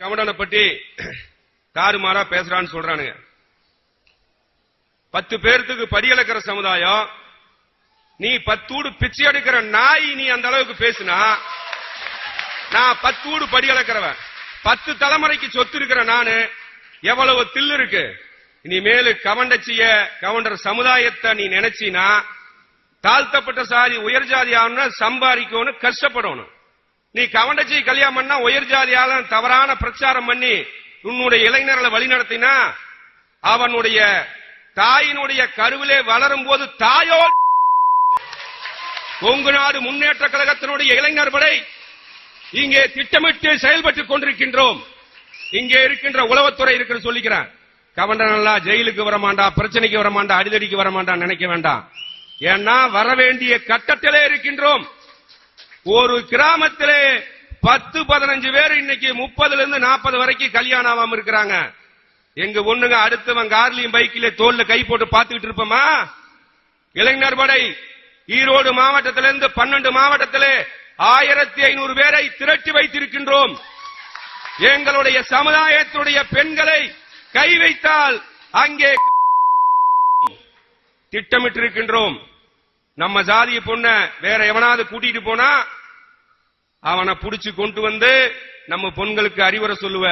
கமடனை பற்றி தாறுமாறா பேசுறான்னு சொல்றானுங்க. பத்து பேர்த்துக்கு படியளக்கிற சமுதாயம் நீ பத்தூடு பிச்சை எடுக்கிற நாய் நீ அந்த அளவுக்கு பேசுனா நான் பத்தூடு படி அளக்கிறவன் பத்து தலைமுறைக்கு சொத்து இருக்கிற நானு எவ்வளவு தில்லு இருக்கு. இனிமேலு கவண்டச்சிய கவண்டர் சமுதாயத்தை நீ நினைச்சினா தாழ்த்தப்பட்ட சாதி உயர் ஜாதி ஆகணும்னா சம்பாதிக்கணும் கஷ்டப்படணும். நீ கவண்டச்சி கல்யாணம் பண்ணா உயர் ஜாதியால தவறான பிரச்சாரம் பண்ணி உன்னுடைய இளைஞர்களை வழிநடத்தினா அவனுடைய தாயினுடைய கருவிலே வளரும் போது தாயோ கொங்கு நாடு முன்னேற்ற கழகத்தினுடைய இளைஞர் படை இங்கே திட்டமிட்டு செயல்பட்டுக் கொண்டிருக்கின்றோம். இங்கே இருக்கின்ற உளவுத்துறை இருக்கிற சொல்லிக்கிறேன். கவர்னர் எல்லாம் ஜெயிலுக்கு வரமாண்டா பிரச்சனைக்கு வரமாண்டா அடிதடிக்கு வரமாண்டா நினைக்க வேண்டாம். ஏன்னா வர வேண்டிய கட்டத்திலே இருக்கின்றோம். ஒரு கிராமத்திலே பத்து பதினஞ்சு பேர் இன்னைக்கு முப்பதுல இருந்து நாற்பது வரைக்கும் கல்யாணம் ஆகாம இருக்கிறாங்க. எங்க ஒண்ணுங்க அடுத்தவன் கார்லயும் பைக்கிலே தோல்ல கை போட்டு பார்த்துக்கிட்டு இருப்போமா? இளைஞர் படை ஈரோடு மாவட்டத்திலிருந்து பன்னெண்டு மாவட்டத்திலே ஆயிரத்தி ஐநூறு பேரை திரட்டி வைத்திருக்கின்றோம். எங்களுடைய சமுதாயத்துடைய பெண்களை கை வைத்தால் அங்கே திட்டமிட்டிருக்கின்றோம். நம்ம ஜாதிய பொண்ண வேற எவனாவது கூட்டிட்டு போனா அவனை புடிச்சு கொண்டு வந்து நம்ம பொண்களுக்கு அறிவுரை சொல்லுவ.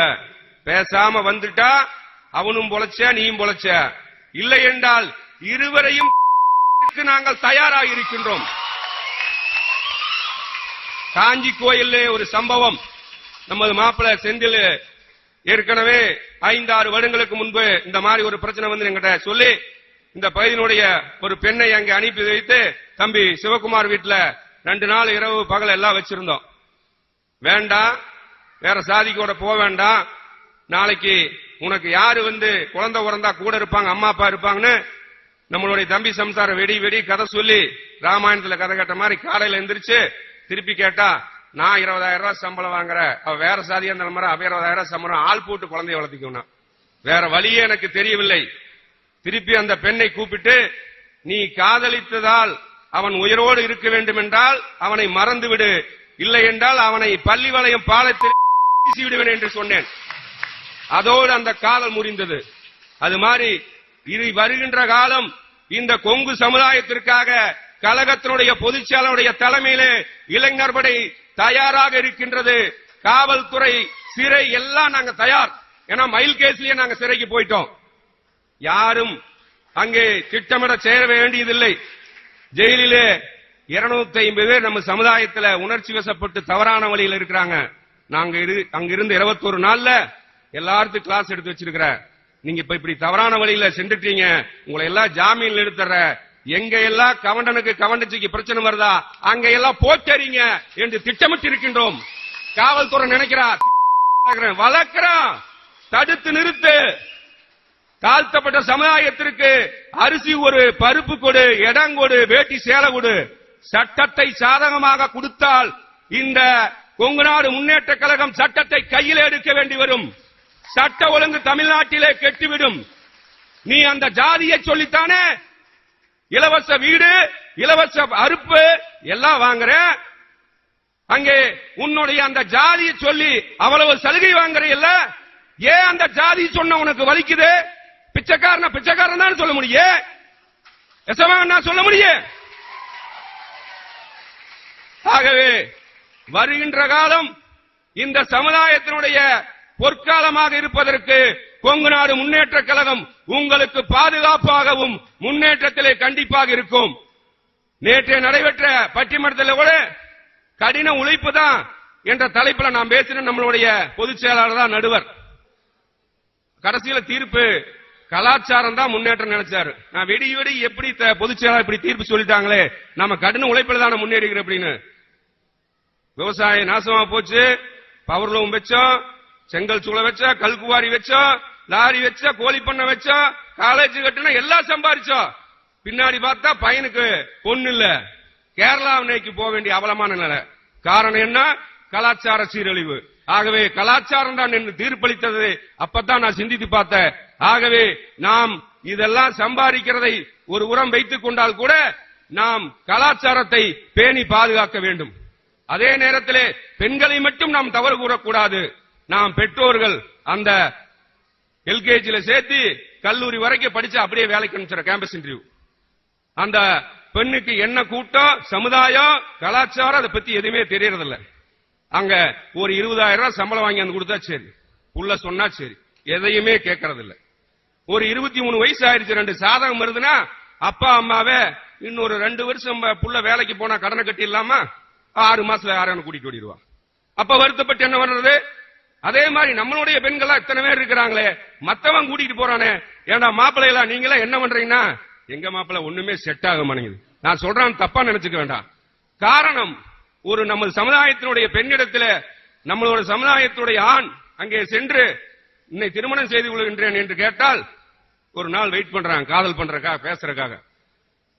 பேசாம வந்துட்டா அவனும் பொழைச்ச நீயும் பொழைச்ச. இல்லை என்றால் இருவரையும் நாங்கள் தயாராக இருக்கின்றோம். காஞ்சி கோயில்ல ஒரு சம்பவம். நமது மாப்பிள்ளை செந்தில் ஏற்கனவே ஐந்தாறு வருடங்களுக்கு முன்பு இந்த மாதிரி ஒரு பிரச்சனை வந்து எங்கிட்ட சொல்லி இந்த பகுதியினுடைய ஒரு பெண்ணை அங்கே அனுப்பி வைத்து தம்பி சிவகுமார் வீட்டுல ரெண்டு நாள் இரவு பகல் எல்லாம் வச்சிருந்தோம். வேண்டாம் வேற சாதிக்கோட போக வேண்டாம் நாளைக்கு உனக்கு யாரு வந்து குழந்தை உறந்தா கூட இருப்பாங்க அம்மா அப்பா இருப்பாங்கன்னு நம்மளுடைய தம்பி சம்சாரம் வெடி வெடி கதை சொல்லி ராமாயணத்துல கதை கேட்ட மாதிரி காலையில எந்திரிச்சு திருப்பி கேட்டா நான் இருபதாயிரம் ரூபாய் சம்பளம் வாங்குற அவ வேற சாதியா இருந்தாலும் மாதிரி அவ இருபதாயிரம் ரூபாய் சம்பளம் ஆள் போட்டு குழந்தைய வளர்த்திக்கணும் வேற வழியே எனக்கு தெரியவில்லை. திருப்பி அந்த பெண்ணை கூப்பிட்டு நீ காதலித்ததால் அவன் உயிரோடு இருக்க வேண்டும் என்றால் அவனை மறந்து விடு இல்லை என்றால் அவனை பள்ளி வளையம் பாலத்தில் வீசிவிடுவேன் என்று சொன்னேன். அதோடு அந்த காலம் முடிந்தது அது மாதிரி இது வருகின்ற காலம் இந்த கொங்கு சமுதாயத்திற்காக கழகத்தினுடைய பொதுச்செயலருடைய தலைமையிலே இளைஞர் படை தயாராக இருக்கின்றது. காவல்துறை சிறை எல்லாம் நாங்க தயார். ஏன்னா மயில் கேஸ்லயே நாங்க சிறைக்கு போயிட்டோம். யாரும் அங்கே திட்டமிட சேர வேண்டியதில்லை. ஜெயிலிலே இருநூத்தி ஐம்பது பேர் நம்ம சமுதாயத்துல உணர்ச்சி வசப்பட்டு தவறான வழியில் இருக்கிறாங்க. நாங்க இரு- அங்க இருந்து இருபத்தொரு நாள்ல எல்லாருக்கும் கிளாஸ் எடுத்து வச்சிருக்கிற. நீங்க இப்ப இப்படி தவறான வழியில சென்றுட்டீங்க. உங்களை எல்லாம் ஜாமீன்ல எடுத்துற எங்க எல்லாம் கவண்டனுக்கு கவண்டச்சிக்கு பிரச்சனை வருதா? அங்க எல்லாம் போச்சறீங்க என்று திட்டமிட்டு இருக்கின்றோம். காவல்துறை நினைக்கிறார். வளர்க்கிறான். தடுத்து நிறுத்து. தாழ்த்தப்பட்ட சமுதாயத்திற்கு அரிசி ஒரு பருப்பு கொடு இடம் கொடு வேட்டி சேலை கொடு. சட்டத்தை சாதகமாக கொடுத்தால் இந்த கொங்குநாடு முன்னேற்ற கழகம் சட்டத்தை கையில் எடுக்க வேண்டி வரும். சட்ட ஒழுங்கு தமிழ்நாட்டிலே கெட்டுவிடும். நீ அந்த ஜாதியை சொல்லித்தானே? இலவச வீடு இலவச அறுப்பு எல்லாம் வாங்குற. அங்கே உன்னுடைய அந்த ஜாதியை சொல்லி அவ்வளவு சலுகை வாங்குற இல்ல ஏன் அந்த ஜாதி சொன்ன உனக்கு வலிக்குது? பிச்சைக்காரன பிச்சைக்காரன் தான் சொல்ல முடியும். சொல்ல முடியும். ஆகவே வருகின்ற காலம் இந்த சமுதாயத்தினுடைய பொற்காலமாக இருப்பதற்கு கொங்கு நாடு முன்னேற்ற கழகம் உங்களுக்கு பாதுகாப்பாகவும் முன்னேற்றத்திலே கண்டிப்பாக இருக்கும். நேற்று நடைபெற்ற பட்டிமன்றத்தில் கூட கடின உழைப்பு தான் என்ற தலைப்புல நான் பேசின நம்மளுடைய பொதுச் செயலாளர் தான் நடுவர். கடைசியில தீர்ப்பு கலாச்சாரம் தான் முன்னேற்றம் நினைச்சாரு. நான் வெடி வெடி எப்படி பொதுச் செயலாளர் இப்படி தீர்ப்பு சொல்லிட்டாங்களே நம்ம கடின உழைப்பில் தானே முன்னேறிக்கிறோம் அப்படின்னு. விவசாயம் நாசமா போச்சு. பவர் லூம் வச்சோம் செங்கல் சூளை வச்சோம் கல்குவாரி வச்சோம் லாரி வச்சா கோழி பண்ண வச்சோம் காலேஜ் கட்டினா எல்லாம் சம்பாரிச்சோம் பின்னாடி பார்த்தா பையனுக்கு பொண்ணு இல்ல. கேரளா நோக்கி போக வேண்டிய அவலமான நிலை. காரணம் என்ன? கலாச்சார சீரழிவு. ஆகவே கலாச்சாரம் தான் என்று தீர்ப்பளித்தது. அப்பதான் நான் சிந்தித்து பார்த்தேன். ஆகவே நாம் இதெல்லாம் சம்பாதிக்கிறதை ஒரு உரம் வைத்துக் கொண்டால் கூட நாம் கலாச்சாரத்தை பேணி பாதுகாக்க வேண்டும். அதே நேரத்திலே பெண்களை மட்டும் நாம் தவறு கூறக்கூடாது. நாம் பெற்றோர்கள் அந்த எல்கேஜில சேர்த்து கல்லூரி வரைக்கும் படிச்சு அப்படியே வேலைக்கு அனுப்பிச்சிட கேம்பஸ் இன்டர்வியூ அந்த பெண்ணுக்கு என்ன கூட்டம் சமுதாயம் கலாச்சாரம் அதை பத்தி எதுவுமே தெரியறதில்ல. அங்க ஒரு இருபதாயிரம் ரூபாய் சம்பளம் வாங்கி வந்து கொடுத்தா சரி. உள்ள சொன்னா சரி. எதையுமே கேட்கறதில்ல. ஒரு இருபத்தி மூணு வயசு ஆயிடுச்சு ரெண்டு சாதகம் வருதுன்னா அப்பா அம்மாவே இன்னொரு ரெண்டு வருஷம் புள்ள வேலைக்கு போனா கடனை கட்டிடலாமா? ஆறு மாசத்துல யாரும் கூட்டிட்டு ஓடிடுவான். அப்ப வருத்தப்பட்டு என்ன பண்றது? அதே மாதிரி நம்மளுடைய பெண்களா இத்தனை பேர் இருக்கிறாங்களே மத்தவன் கூட்டிட்டு போறானே ஏன்டா மாப்பிள்ளைகளா நீங்களா என்ன பண்றீங்கன்னா? எங்க மாப்பிள்ளை ஒண்ணுமே செட் ஆக மாட்டேங்குது. நான் சொல்றேன் தப்பா நினைச்சுக்க வேண்டாம். காரணம் ஒரு நம்ம சமுதாயத்தினுடைய பெண்ணிடத்துல நம்மளோட சமுதாயத்துடைய ஆண் அங்கே சென்று இன்னை திருமணம் செய்து கொள்கின்றேன் என்று கேட்டால் ஒரு நாள் வெயிட் பண்றாங்க காதல் பண்றக்காக பேசுறக்காக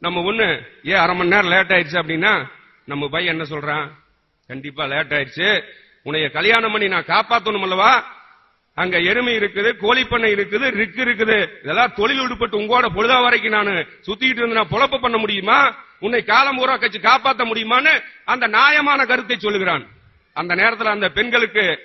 நம்ம ஒண்ணு ஏன் அரை மணி நேரம் லேட் ஆயிடுச்சு அப்படின்னா நம்ம பையன் என்ன சொல்றான்? கண்டிப்பா லேட் ஆயிடுச்சு. உன்னைய கல்யாணம் பண்ணி நான் காப்பாத்தணும் அல்லவா? அங்க எருமை இருக்குது கோழிப்பண்ணை இருக்குது ரிக்கு இருக்குது. இதெல்லாம் தொழில் விடுபட்டு உங்களோட பொழுதா வரைக்கும் நான் சுத்திட்டு இருந்து நான் பொழப்பு பண்ண முடியுமா? உன்னை காலம் பூரா கட்சி காப்பாத்த முடியுமான்னு அந்த நியாயமான கருத்தை சொல்லுகிறான். அந்த நேரத்தில் அந்த பெண்களுக்கு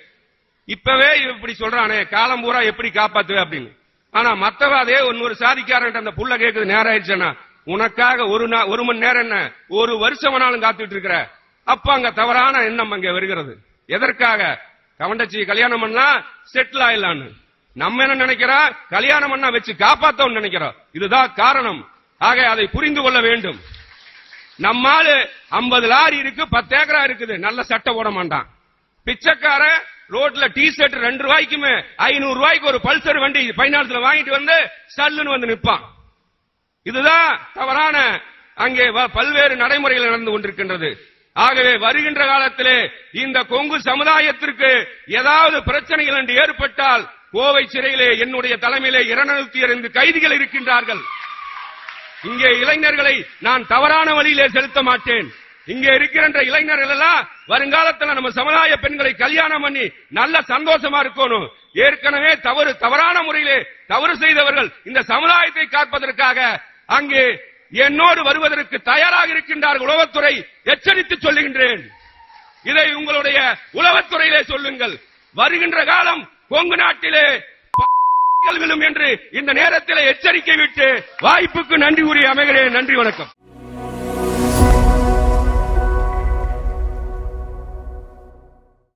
இப்பவே இப்படி சொல்றானே காலம் பூரா எப்படி காப்பாத்துவே? அப்படின்னு. ஆனா மத்தவ அதே இன்னொரு சாதிக்காரன் அந்த புள்ள கேக்குது நேரம் ஆயிடுச்சுன்னா உனக்காக ஒரு ஒரு மணி நேரம் என்ன? ஒரு வருஷம் வேணாலும் காத்துட்டு இருக்கிற. அப்ப அங்க தவறான எண்ணம் அங்க வருகிறது. எதற்காக? கவண்டச்சி கல்யாணம் பண்ணா செட்டில் ஆயிடலான்னு. நம்ம என்ன நினைக்கிறோம் கல்யாணம் பண்ணா வச்சு காப்பாத்தோம்னு நினைக்கிறோம் இதுதான் காரணம். ஆக அதை புரிந்து கொள்ள வேண்டும். நம்மால் ஐம்பது லாரி இருக்கு பத்து ஏக்கரா இருக்குது. நல்ல சட்டை போட மாட்டான். பிச்சைக்கார ரோட்ல டி ஷர்ட் ரெண்டு ரூபாய்க்குமே ஐநூறு ரூபாய்க்கு ஒரு பல்சர் வண்டி பைனான்ஸ்ல வாங்கிட்டு வந்து சல்லுன்னு வந்து நிப்பான். இதுதான் தவறான அங்கே வ- பல்வேறு நடைமுறைகள் நடந்து கொண்டிருக்கின்றது. ஆகவே வருகின்ற காலத்திலே இந்த கொங்கு சமுதாயத்திற்கு ஏதாவது பிரச்சனைகள் என்று ஏற்பட்டால் கோவை சிறையிலே என்னுடைய தலைமையிலே இருநூத்தி இரண்டு கைதிகள் இருக்கின்றார்கள். இங்கே இளைஞர்களை நான் தவறான வழியிலே செலுத்த மாட்டேன். இங்கே இருக்கின்ற இளைஞர்கள் எல்லாம் வருங்காலத்துல நம்ம சமுதாய பெண்களை கல்யாணம் பண்ணி நல்ல சந்தோஷமா இருக்கணும். ஏற்கனவே தவறு தவறான முறையிலே தவறு செய்தவர்கள் இந்த சமுதாயத்தை காப்பதற்காக அங்கே என்னோடு வருவதற்கு தயாராக இருக்கின்றார்கள் உளவுத்துறை. எச்சரித்து சொல்லுகின்றேன். இதை உங்களுடைய உளவுத்துறையிலே சொல்லுங்கள். வருகின்ற காலம் கொங்கு நாட்டிலே விழும் என்று இந்த நேரத்தில் எச்சரிக்கை விட்டு வாய்ப்புக்கு நன்றி கூறி அமைகிறேன். நன்றி வணக்கம்.